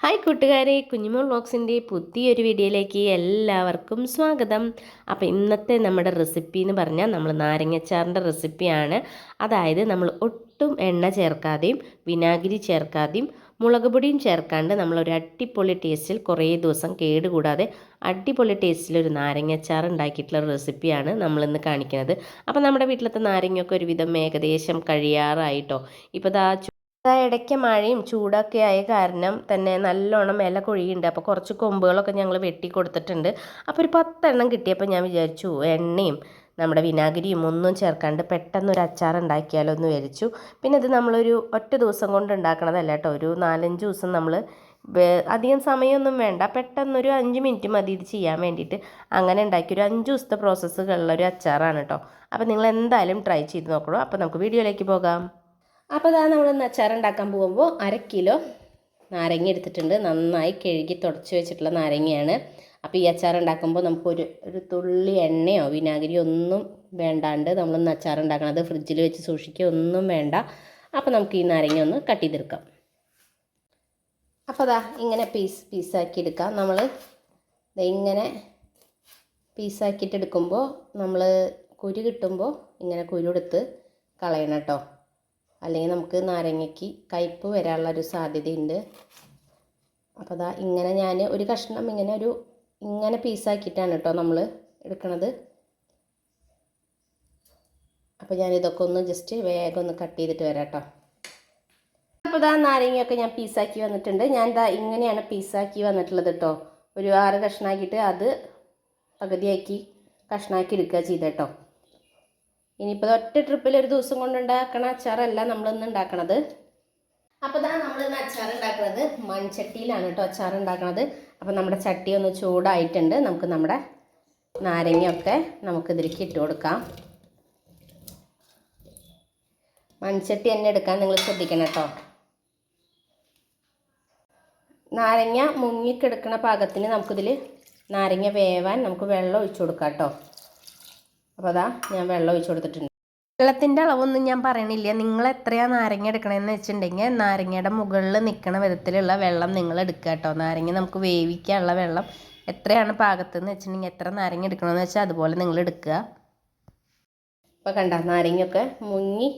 Hi കൂട്ടുകാരെ കുഞ്ഞുമോൾ ബോക്സിന്റെ പുതിയൊരു വീഡിയോയിലേക്ക് എല്ലാവർക്കും സ്വാഗതം. അപ്പോൾ ഇന്നത്തെ നമ്മുടെ റെസിപ്പി എന്ന് പറഞ്ഞാൽ നമ്മൾ നാരങ്ങച്ചാറിന്റെ റെസിപ്പിയാണ്. അതായത് നമ്മൾ ഒട്ടും എണ്ണ ചേർക്കാതെയും വിനാഗിരി ചേർക്കാതെയും മുളക് പൊടിയും ചേർക്കാണ്ട് നമ്മളൊരു അടിപൊളി ടേസ്റ്റിൽ കുറേ ദിവസം കേടുകൂടാതെ അടിപൊളി ടേസ്റ്റിൽ ഒരു നാരങ്ങച്ചാർ ഉണ്ടാക്കിയിട്ടുള്ള റെസിപ്പിയാണ് നമ്മളിന്ന് കാണിക്കുന്നത്. അപ്പോൾ നമ്മുടെ വീട്ടിലത്തെ നാരങ്ങയൊക്കെ ഒരുവിധം ഏകദേശം കഴിയാറായിട്ടോ? ഇപ്പോൾ ദാ ഇടയ്ക്ക് മഴയും ചൂടൊക്കെ ആയ കാരണം തന്നെ നല്ലോണം ഇല കൊഴിയുണ്ട്. അപ്പോൾ കുറച്ച് കൊമ്പുകളൊക്കെ ഞങ്ങൾ വെട്ടി കൊടുത്തിട്ടുണ്ട്. അപ്പോൾ ഒരു പത്തെണ്ണം കിട്ടിയപ്പോൾ ഞാൻ വിചാരിച്ചു എണ്ണയും നമ്മുടെ വിനാഗിരിയും ഒന്നും ചേർക്കാണ്ട് പെട്ടെന്ന് ഒരു അച്ചാർ ഉണ്ടാക്കിയാലോ എന്ന് വിചാരിച്ചു. പിന്നെ ഇത് നമ്മളൊരു ഒറ്റ ദിവസം കൊണ്ട് ഉണ്ടാക്കണതല്ല കേട്ടോ. ഒരു നാലഞ്ച് ദിവസം നമ്മൾ അധികം സമയമൊന്നും വേണ്ട. പെട്ടെന്നൊരു അഞ്ച് മിനിറ്റ് മതി ഇത് ചെയ്യാൻ വേണ്ടിയിട്ട്. അങ്ങനെ ഉണ്ടാക്കി ഒരു അഞ്ച് ദിവസത്തെ പ്രോസസ്സുകളുള്ള ഒരു അച്ചാറാണ് കേട്ടോ. അപ്പോൾ നിങ്ങൾ എന്തായാലും ട്രൈ ചെയ്ത് നോക്കണം. അപ്പോൾ നമുക്ക് വീഡിയോയിലേക്ക് പോകാം. അപ്പോൾ അതാ നമ്മൾ അച്ചാർ ഉണ്ടാക്കാൻ പോകുമ്പോൾ അര കിലോ നാരങ്ങ എടുത്തിട്ടുണ്ട്. നന്നായി കഴുകി തുടച്ച് വെച്ചിട്ടുള്ള നാരങ്ങയാണ്. അപ്പോൾ ഈ അച്ചാർ ഉണ്ടാക്കുമ്പോൾ നമുക്കൊരു ഒരു തുള്ളി എണ്ണയോ വിനാഗിരിയോ ഒന്നും വേണ്ടാണ്ട് നമ്മളൊന്ന് അച്ചാർ അത് ഫ്രിഡ്ജിൽ വെച്ച് സൂക്ഷിക്കുക ഒന്നും വേണ്ട. അപ്പോൾ നമുക്ക് ഈ നാരങ്ങ ഒന്ന് കട്ട് ചെയ്തെടുക്കാം. അപ്പോൾ അതാ ഇങ്ങനെ പീസ് പീസാക്കി എടുക്കാം. നമ്മൾ ഇങ്ങനെ പീസാക്കിയിട്ട് എടുക്കുമ്പോൾ നമ്മൾ കുരു കിട്ടുമ്പോൾ ഇങ്ങനെ കുരു എടുത്ത് കളയണം കേട്ടോ. അല്ലെങ്കിൽ നമുക്ക് നാരങ്ങയ്ക്ക് കയ്പ്പ് വരാനുള്ള ഒരു സാധ്യതയുണ്ട്. അപ്പോൾ അതാ ഇങ്ങനെ ഞാൻ ഒരു കഷ്ണം ഇങ്ങനെ ഒരു ഇങ്ങനെ പീസാക്കിയിട്ടാണ് കേട്ടോ നമ്മൾ എടുക്കണത്. അപ്പോൾ ഞാൻ ഇതൊക്കെ ഒന്ന് ജസ്റ്റ് വേഗം ഒന്ന് കട്ട് ചെയ്തിട്ട് വരാം കേട്ടോ. അപ്പോൾ ഇതാ നാരങ്ങയൊക്കെ ഞാൻ പീസാക്കി വന്നിട്ടുണ്ട്. ഞാൻ ഇതാ ഇങ്ങനെയാണ് പീസാക്കി വന്നിട്ടുള്ളത് കേട്ടോ. ഒരു ആറ് കഷ്ണാക്കിയിട്ട് അത് പകുതിയാക്കി കഷ്ണാക്കി എടുക്കുക ചെയ്തേട്ടോ ഇനിയിപ്പോൾ ഒറ്റ ട്രിപ്പിൽ ഒരു ദിവസം കൊണ്ട് ഉണ്ടാക്കണ അച്ചാറല്ല നമ്മളിന്ന് ഉണ്ടാക്കണത്. അപ്പോൾ ഇതാണ് നമ്മൾ ഇന്ന് അച്ചാർ ഉണ്ടാക്കുന്നത് മൺചട്ടിയിലാണ് കേട്ടോ അച്ചാർ ഉണ്ടാക്കുന്നത് അപ്പോൾ നമ്മുടെ ചട്ടി ഒന്ന് ചൂടായിട്ടുണ്ട്. നമുക്ക് നമ്മുടെ നാരങ്ങയൊക്കെ നമുക്ക് ഇതിലേക്ക് ഇട്ട് കൊടുക്കാം. മൺചട്ടി തന്നെ എടുക്കാൻ നിങ്ങൾ ശ്രദ്ധിക്കണം കേട്ടോ. നാരങ്ങ മുങ്ങിക്കെടുക്കുന്ന പാകത്തിന് നമുക്കിതിൽ നാരങ്ങ വേവാൻ നമുക്ക് വെള്ളം ഒഴിച്ചു കൊടുക്കാം കേട്ടോ. അപ്പോൾ അതാ ഞാൻ വെള്ളം ഒഴിച്ചു കൊടുത്തിട്ടുണ്ട്. വെള്ളത്തിന്റെ അളവൊന്നും ഞാൻ പറയണില്ല. നിങ്ങൾ എത്രയാണ് നാരങ്ങ എടുക്കണമെന്ന് വെച്ചിട്ടുണ്ടെങ്കിൽ നാരങ്ങയുടെ മുകളിൽ നിൽക്കുന്ന വിധത്തിലുള്ള വെള്ളം നിങ്ങൾ എടുക്കുക കേട്ടോ. നാരങ്ങ നമുക്ക് വേവിക്കാനുള്ള വെള്ളം എത്രയാണ് പാകത്തെന്ന് വെച്ചിട്ടുണ്ടെങ്കിൽ എത്ര നാരങ്ങ എടുക്കണമെന്ന് വെച്ചാൽ അതുപോലെ നിങ്ങൾ എടുക്കുക. ഇപ്പോൾ കണ്ട നാരങ്ങയൊക്കെ മുങ്ങി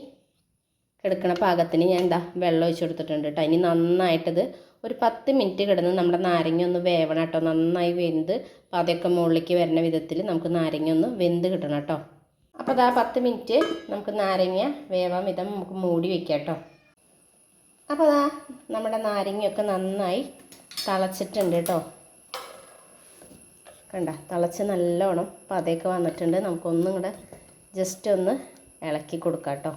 കിടക്കണ പാകത്തിന് ഞാൻ എന്താ വെള്ളം ഒഴിച്ചു കൊടുത്തിട്ടുണ്ട് കേട്ടോ. ഇനി നന്നായിട്ടത് ഒരു പത്ത് മിനിറ്റ് കിടന്ന് നമ്മുടെ നാരങ്ങ ഒന്ന് വേവണം കേട്ടോ. നന്നായി വെന്ത്. അതൊക്കെ മുകളിലേക്ക് വരുന്ന വിധത്തിൽ നമുക്ക് നാരങ്ങ ഒന്ന് വെന്ത് കിട്ടണം കേട്ടോ. അപ്പോൾ അതാ പത്ത് മിനിറ്റ് നമുക്ക് നാരങ്ങ വേവാൻ വിധം നമുക്ക് മൂടി വെക്കാം കേട്ടോ. അപ്പോൾ അതാ നമ്മുടെ നാരങ്ങയൊക്കെ നന്നായി തിളച്ചിട്ടുണ്ട് കേട്ടോ. കണ്ട? തിളച്ച് നല്ലോണം പതയൊക്കെ വന്നിട്ടുണ്ട്. നമുക്കൊന്നും കൂടെ ജസ്റ്റ് ഒന്ന് ഇളക്കി കൊടുക്കാം കേട്ടോ.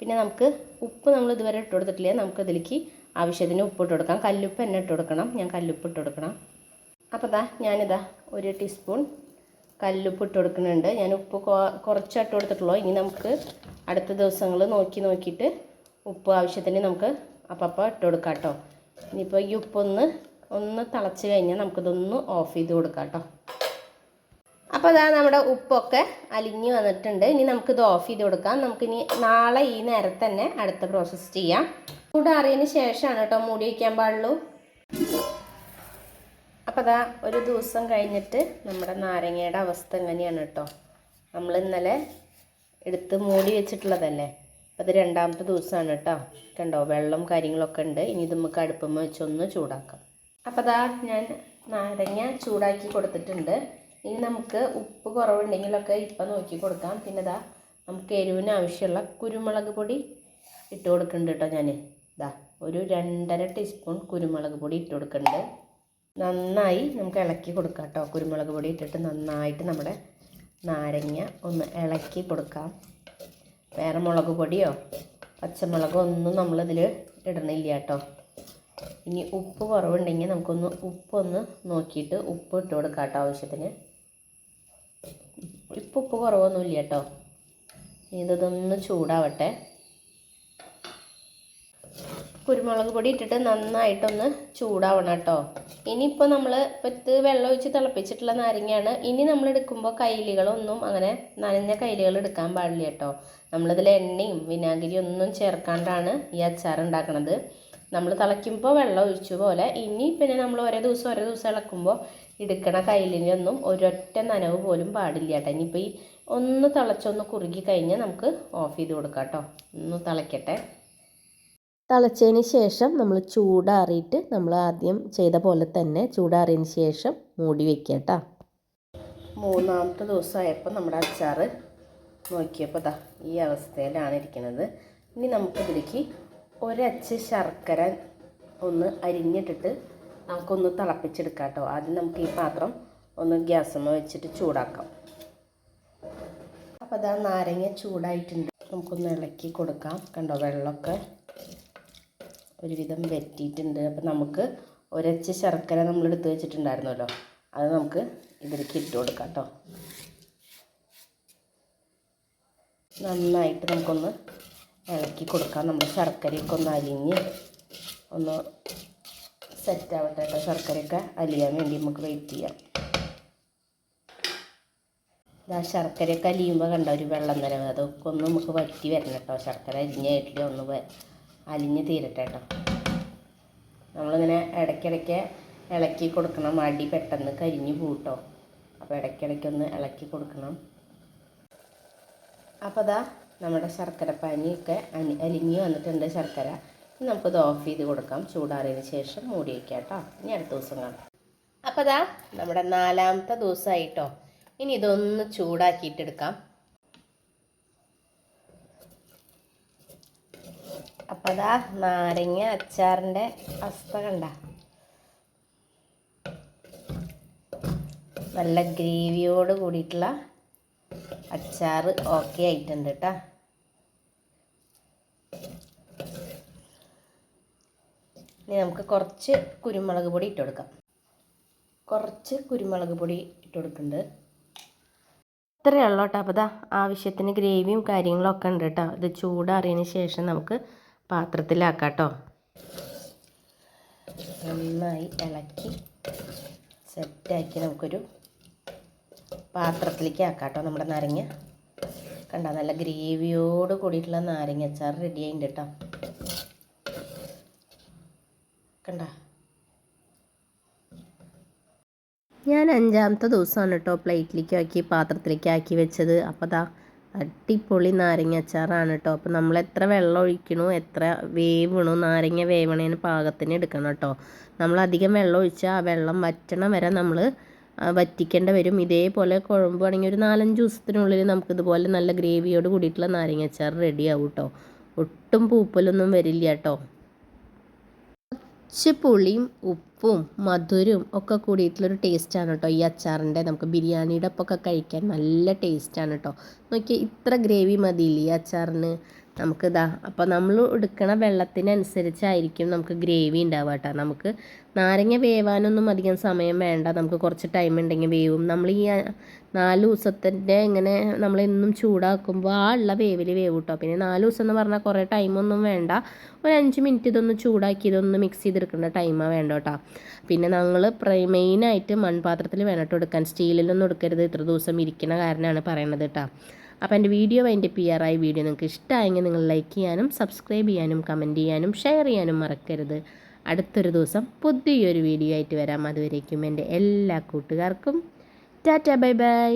പിന്നെ നമുക്ക് ഉപ്പ് നമ്മൾ ഇതുവരെ ഇട്ട് കൊടുത്തിട്ടില്ല. നമുക്ക് അതിലേക്ക് ആവശ്യത്തിന് ഉപ്പ് ഇട്ട് കൊടുക്കാം. കല്ലുപ്പ് എന്നെ ഇട്ട് കൊടുക്കണം. ഞാൻ കല്ലുപ്പ് ഇട്ട് കൊടുക്കണം. അപ്പോൾ ദാ ഞാനിതാ ഒരു ടീസ്പൂൺ കല്ലുപ്പ് ഇട്ട് കൊടുക്കുന്നുണ്ട്. ഞാൻ ഉപ്പ് കുറച്ച് ഇട്ട് കൊടുത്തിട്ടുള്ളൂ. ഇനി നമുക്ക് അടുത്ത ദിവസങ്ങൾ നോക്കി നോക്കിയിട്ട് ഉപ്പ് ആവശ്യത്തിന് നമുക്ക് അപ്പം ഇട്ട് കൊടുക്കാം കേട്ടോ ഇനിയിപ്പോൾ ഈ ഉപ്പൊന്ന് ഒന്ന് തിളച്ച് കഴിഞ്ഞാൽ നമുക്കിതൊന്ന് ഓഫ് ചെയ്ത് കൊടുക്കാം കേട്ടോ അപ്പോൾ അതാ നമ്മുടെ ഉപ്പൊക്കെ അലിഞ്ഞ് വന്നിട്ടുണ്ട്. ഇനി നമുക്കിത് ഓഫ് ചെയ്ത് കൊടുക്കാം. നമുക്കിനി നാളെ ഈ നേരത്തെ തന്നെ അടുത്ത പ്രോസസ്സ് ചെയ്യാം. ചൂടാറിയതിന് ശേഷമാണ് കേട്ടോ മൂടി വയ്ക്കാൻ പാടുള്ളൂ. അപ്പോൾ അതാ ഒരു ദിവസം കഴിഞ്ഞിട്ട് നമ്മുടെ നാരങ്ങയുടെ അവസ്ഥ എങ്ങനെയാണ് കേട്ടോ? നമ്മൾ ഇന്നലെ എടുത്ത് മൂടി വെച്ചിട്ടുള്ളതല്ലേ? അപ്പോൾ അത് രണ്ടാമത്തെ ദിവസമാണ് കേട്ടോ. കണ്ടോ വെള്ളം കാര്യങ്ങളൊക്കെ ഉണ്ട്. ഇനി ഇത് നമുക്ക് അടുപ്പം വെച്ചൊന്ന് ചൂടാക്കാം. അപ്പോൾ അതാ ഞാൻ നാരങ്ങ ചൂടാക്കി കൊടുത്തിട്ടുണ്ട്. ഇനി നമുക്ക് ഉപ്പ് കുറവുണ്ടെങ്കിലൊക്കെ ഇപ്പം നോക്കി കൊടുക്കാം. പിന്നെ ഇതാ നമുക്ക് എരിവിന് ആവശ്യമുള്ള കുരുമുളക് പൊടി ഇട്ട് കൊടുക്കുന്നുണ്ട് കേട്ടോ ഞാൻ ഇതാ ഒരു രണ്ടര ടീസ്പൂൺ കുരുമുളക് പൊടി ഇട്ട് കൊടുക്കുന്നുണ്ട്. നന്നായി നമുക്ക് ഇളക്കി കൊടുക്കാം കേട്ടോ കുരുമുളക് പൊടി ഇട്ടിട്ട് നന്നായിട്ട് നമ്മുടെ നാരങ്ങ ഒന്ന് ഇളക്കി കൊടുക്കാം. വേറെ മുളക് പൊടിയോ പച്ചമുളകോ ഒന്നും നമ്മളിതിൽ ഇടണില്ല കേട്ടോ. ഇനി ഉപ്പ് കുറവുണ്ടെങ്കിൽ നമുക്കൊന്ന് ഉപ്പൊന്ന് നോക്കിയിട്ട് ഉപ്പ് ഇട്ട് കൊടുക്കാം കേട്ടോ ആവശ്യത്തിന്. ഇപ്പം ഉപ്പ് കുറവൊന്നുമില്ല കേട്ടോ ഇതൊന്ന് ചൂടാവട്ടെ. കുരുമുളക് പൊടി ഇട്ടിട്ട് നന്നായിട്ടൊന്ന് ചൂടാവണം കേട്ടോ ഇനിയിപ്പോൾ നമ്മൾ ഇപ്പത്ത് വെള്ളം ഒഴിച്ച് തിളപ്പിച്ചിട്ടുള്ള നാരങ്ങയാണ്. ഇനി നമ്മൾ എടുക്കുമ്പോൾ കൈലികളൊന്നും അങ്ങനെ നനഞ്ഞ കൈലികൾ എടുക്കാൻ പാടില്ല കേട്ടോ നമ്മളിതിൽ എണ്ണയും വിനാഗിരിയും ഒന്നും ചേർക്കാണ്ടാണ് ഈ അച്ചാർ ഉണ്ടാക്കുന്നത് നമ്മൾ തിളയ്ക്കുമ്പോൾ വെള്ളം ഒഴിച്ചു പോലെ ഇനി പിന്നെ നമ്മൾ ഓരോ ദിവസം ഓരോ ദിവസം ഇളക്കുമ്പോൾ എടുക്കണ കയ്യിലിനൊന്നും ഒരൊറ്റ നനവ് പോലും പാടില്ല കേട്ടോ. ഇനിയിപ്പോൾ ഈ ഒന്ന് തിളച്ചൊന്ന് കുറുകി കഴിഞ്ഞാൽ നമുക്ക് ഓഫ് ചെയ്ത് കൊടുക്കാം കേട്ടോ. ഒന്ന് തിളയ്ക്കട്ടെ. തിളച്ചതിന് ശേഷം നമ്മൾ ചൂടാറിയിട്ട് നമ്മൾ ആദ്യം ചെയ്ത പോലെ തന്നെ ചൂടാറിയതിന് ശേഷം മൂടി വെക്കുക കേട്ടോ. മൂന്നാമത്തെ ദിവസമായപ്പോൾ നമ്മുടെ അച്ചാർ നോക്കിയപ്പോൾ ദാ ഈ അവസ്ഥയിലാണ് ഇരിക്കുന്നത് ഇനി നമുക്കിതിലേക്ക് ഒരച്ച് ശർക്കര ഒന്ന് അരിഞ്ഞിട്ടിട്ട് നമുക്കൊന്ന് തിളപ്പിച്ചെടുക്കാം കേട്ടോ. ആദ്യം നമുക്ക് ഈ പാത്രം ഒന്ന് ഗ്യാസമ്മ വെച്ചിട്ട് ചൂടാക്കാം. അപ്പോൾ അതാ നാരങ്ങ ചൂടായിട്ടുണ്ട്. നമുക്കൊന്ന് ഇളക്കി കൊടുക്കാം. കണ്ടോ വെള്ളമൊക്കെ ഒരുവിധം വെറ്റിയിട്ടുണ്ട്. അപ്പം നമുക്ക് ഒരച്ച് ശർക്കര നമ്മൾ എടുത്ത് വെച്ചിട്ടുണ്ടായിരുന്നല്ലോ അത് നമുക്ക് ഇതിലേക്ക് ഇട്ട് കൊടുക്കാം കേട്ടോ. നന്നായിട്ട് നമുക്കൊന്ന് ഇളക്കി കൊടുക്കാം. നമ്മൾ ശർക്കരയൊക്കെ ഒന്ന് അലിഞ്ഞ് ഒന്ന് സെറ്റ് ആവട്ടെ കേട്ടോ ശർക്കരയൊക്കെ അലിയാൻ വേണ്ടി നമുക്ക് വെയിറ്റ് ചെയ്യാം. ഇതാ ശർക്കരയൊക്കെ അലിയുമ്പോൾ കണ്ട ഒരു വെള്ളം നിലവ് അതൊക്കെ ഒന്ന് നമുക്ക് വറ്റി വരണം കേട്ടോ ശർക്കര അരിഞ്ഞായിട്ടില്ല ഒന്ന് അലിഞ്ഞ് തീരട്ടെ കേട്ടോ നമ്മളിങ്ങനെ ഇടയ്ക്കിടയ്ക്ക് ഇളക്കി കൊടുക്കണം. അടി പെട്ടെന്ന് കരിഞ്ഞു പൂട്ടോ അപ്പോൾ ഇടയ്ക്കിടയ്ക്കൊന്ന് ഇളക്കി കൊടുക്കണം. അപ്പോൾ അതാ നമ്മുടെ ശർക്കര പനിയൊക്കെ അനി അലിഞ്ഞ് വന്നിട്ടുണ്ട് ശർക്കര. നമുക്കത് ഓഫ് ചെയ്ത് കൊടുക്കാം. ചൂടാറിയതിന് ശേഷം മൂടി വയ്ക്കാം കേട്ടോ. ഇനി അടുത്ത ദിവസം കാണാം. അപ്പോൾ അതാ നമ്മുടെ നാലാമത്തെ ദിവസമായിട്ടോ ഇനി ഇതൊന്ന് ചൂടാക്കിയിട്ടെടുക്കാം. അപ്പോൾ അതാ നാരങ്ങ അച്ചാറിന്റെ അവസ്ഥ കണ്ട. നല്ല ഗ്രേവിയോട് കൂടിയിട്ടുള്ള അച്ചാർ ഓക്കെ ആയിട്ടുണ്ട് കേട്ടോ. ഇനി നമുക്ക് കുറച്ച് കുരുമുളക് പൊടി ഇട്ട് കൊടുക്കാം. കുറച്ച് കുരുമുളക് പൊടി ഇട്ട് കൊടുക്കുന്നുണ്ട്. ഇത്രയേ ഉള്ളൂ കേട്ടോ. അപ്പോൾ ഇതാ ആവശ്യത്തിന് ഗ്രേവിയും കാര്യങ്ങളൊക്കെ ഉണ്ട് കേട്ടോ. ഇത് ചൂടാറിയതിന് ശേഷം നമുക്ക് പാത്രത്തിലാക്കാം കേട്ടോ. നന്നായി ഇളക്കി സെറ്റാക്കി നമുക്കൊരു പാത്രത്തിലേക്ക് ആക്കാം കേട്ടോ നമ്മുടെ നാരങ്ങ. കണ്ട നല്ല ഗ്രേവിയോട് കൂടിയിട്ടുള്ള നാരങ്ങ അച്ചാർ റെഡി ആയിട്ടുണ്ട് കേട്ടോ കണ്ട? ഞാൻ അഞ്ചാമത്തെ ദിവസമാണ് കേട്ടോ പ്ലേറ്റിലേക്ക് ആക്കി പാത്രത്തിലേക്ക് ആക്കി വെച്ചത്. അപ്പോൾ ദാ അടിപൊളി നാരങ്ങ അച്ചാറാണ് കേട്ടോ അപ്പോൾ നമ്മൾ എത്ര വെള്ളം ഒഴിക്കണു എത്ര വേവണു നാരങ്ങ വേവണേന് പാകത്തിന് എടുക്കണം കേട്ടോ നമ്മൾ അധികം വെള്ളം ഒഴിച്ചാൽ ആ വെള്ളം വറ്റണം വരെ നമ്മൾ വറ്റിക്കേണ്ട വരും. ഇതേപോലെ കുഴമ്പുവാണെങ്കിൽ ഒരു നാലഞ്ച് ദിവസത്തിനുള്ളിൽ നമുക്കിതുപോലെ നല്ല ഗ്രേവിയോട് കൂടിയിട്ടുള്ള നാരങ്ങ അച്ചാർ റെഡി ആവും കേട്ടോ ഒട്ടും പൂപ്പലൊന്നും വരില്ല കേട്ടോ കുറച്ച് പുളിയും ഉപ്പും മധുരവും ഒക്കെ കൂടിയിട്ടുള്ളൊരു ടേസ്റ്റാണ് കേട്ടോ ഈ അച്ചാറിന്റെ. നമുക്ക് ബിരിയാണിയുടെ ഒപ്പമൊക്കെ കഴിക്കാൻ നല്ല ടേസ്റ്റാണ് കേട്ടോ നോക്കിയാൽ ഇത്ര ഗ്രേവി മതിയില്ലേ ഈ അച്ചാറിന്? നമുക്ക് ഇതാ അപ്പോൾ നമ്മൾ എടുക്കണ വെള്ളത്തിനനുസരിച്ചായിരിക്കും നമുക്ക് ഗ്രേവി ഉണ്ടാവുക കേട്ടോ. നമുക്ക് നാരങ്ങ വേവാനൊന്നും അധികം സമയം വേണ്ട. നമുക്ക് കുറച്ച് ടൈം ഉണ്ടെങ്കിൽ വേവും. നമ്മൾ ഈ നാല് ദിവസത്തിന്റെ ഇങ്ങനെ നമ്മൾ എന്നും ചൂടാക്കുമ്പോൾ ആ ഉള്ള വേവിൽ വേവ് കിട്ടും. പിന്നെ നാല് ദിവസം എന്ന് പറഞ്ഞാൽ കുറേ ടൈമൊന്നും വേണ്ട. ഒരു അഞ്ച് മിനിറ്റ് ഇതൊന്ന് ചൂടാക്കി ഇതൊന്ന് മിക്സ് ചെയ്തെടുക്കേണ്ട ടൈമാണ് വേണ്ട കേട്ടോ. പിന്നെ ഞങ്ങൾ മെയിനായിട്ട് മൺപാത്രത്തിൽ വേണം കേട്ടോ എടുക്കാൻ സ്റ്റീലിലൊന്നും എടുക്കരുത്. ഇത്ര ദിവസം ഇരിക്കുന്ന കാരണമാണ് പറയണത് കേട്ടോ. അപ്പോൾ എന്റെ വീഡിയോ അതിന്റെ പി ആർ ആയി വീഡിയോ നിങ്ങൾക്ക് ഇഷ്ടമായെങ്കിൽ നിങ്ങൾ ലൈക്ക് ചെയ്യാനും സബ്സ്ക്രൈബ് ചെയ്യാനും കമന്റ് ചെയ്യാനും ഷെയർ ചെയ്യാനും മറക്കരുത്. അടുത്തൊരു ദിവസം പുതിയൊരു വീഡിയോ ആയിട്ട് വരാം. അതുവരേക്കും എന്റെ എല്ലാ കൂട്ടുകാർക്കും. Ta-ta bye bye.